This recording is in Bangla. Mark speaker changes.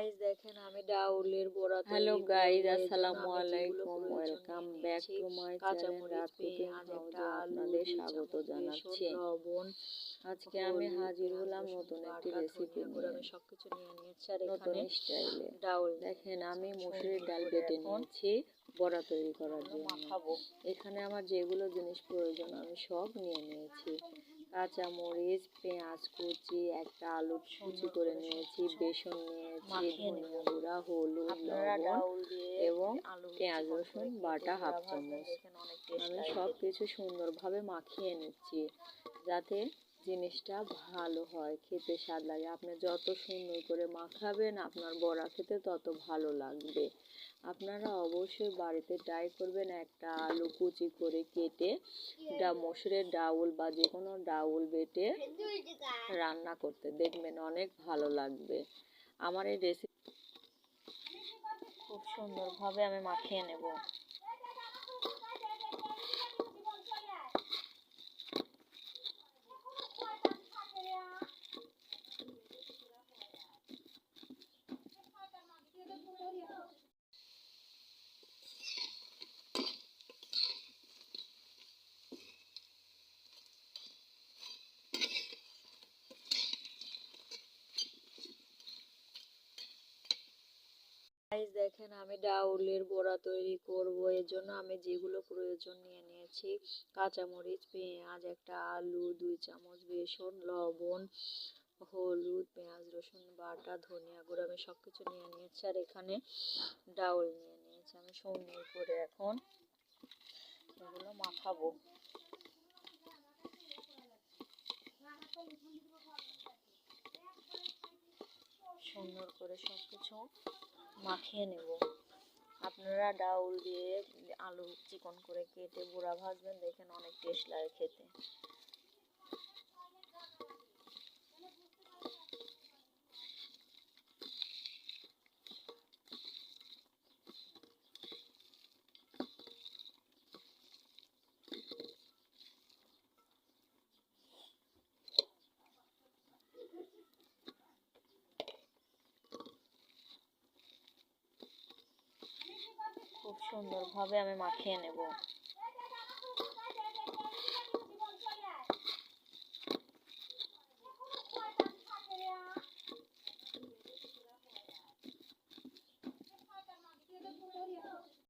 Speaker 1: গাইস দেখেন আমি ডাউলের বড়া
Speaker 2: হ্যালো
Speaker 1: জন্য
Speaker 2: আসসালামু আলাইকুম welcome back to my channel রাত কুকিং হাউসে আপনাদের স্বাগত জানাচ্ছি। আজকে আমি হাজির হলাম নতুন একটি রেসিপি নিয়ে।
Speaker 1: আমি সবকিছু নিয়ে নিয়েছি আর এখানে
Speaker 2: স্টাইলে।
Speaker 1: ডাউল।
Speaker 2: দেখেন আমি
Speaker 1: নিয়েছি।
Speaker 2: ডাল
Speaker 1: সুন্দর
Speaker 2: বেটে
Speaker 1: করে
Speaker 2: নিয়েছি বড়া তৈরি করার জন্য। এখানে আমার যেগুলো জিনিস প্রয়োজন আমি সব নিয়ে নিয়েছি। কাঁচা মরিচ পেঁয়াজ কুচি একটা আলু কুচি করে নিয়েছি বেসন নিয়েছি ধনিয়া গুঁড়া হলুদ লবণ এবং পেঁয়াজ রসুন বাটা হাফ চামচ। আমি সব। কিছু সুন্দরভাবে মাখিয়ে নিচ্ছি যাতে জিনিসটা ভালো হয় খেতে স্বাদ লাগে আপনি যত সুন্দর করে মাখাবেন আপনার বড়া খেতে তত ভালো লাগবে আপনারা অবশ্যই বাড়িতে ট্রাই করবেন একটা আলু কুচি করে কেটে, ডা মসুরের ডাউল বা যে কোনো ডাউল বেটে রান্না করতে। দেখবেন অনেক ভালো লাগবে। আমার এই রেসিপি
Speaker 1: খুব সুন্দরভাবে আমি মাখিয়ে নেব। দেখেন, আমি ডাউলের বড়া তৈরি করব। এর জন্য আমি যেগুলো প্রয়োজন নিয়ে নিয়েছি, কাঁচামরিচ, পেঁয়াজ, একটা আলু, দুই চামচ বেসন, লবণ, হলুদ, পেঁয়াজ, রসুন বাটা, ধনিয়া গুঁড়ো, আমি সব কিছু নিয়ে নিয়েছি। আর এখানে ডাউল নিয়ে নিয়েছি, আমি সুন্দর করে এখন এগুলো মাখাবো। সুন্দর করে সব কিছু মাখিয়ে নেব। আপনারা ডাউল দিয়ে আলু চিকন করে কেটে, বুড়া ভাজবেন, দেখেন অনেক টেস্ট লাগে খেতে। খুব সুন্দরভাবে আমি মাখিয়ে নেব।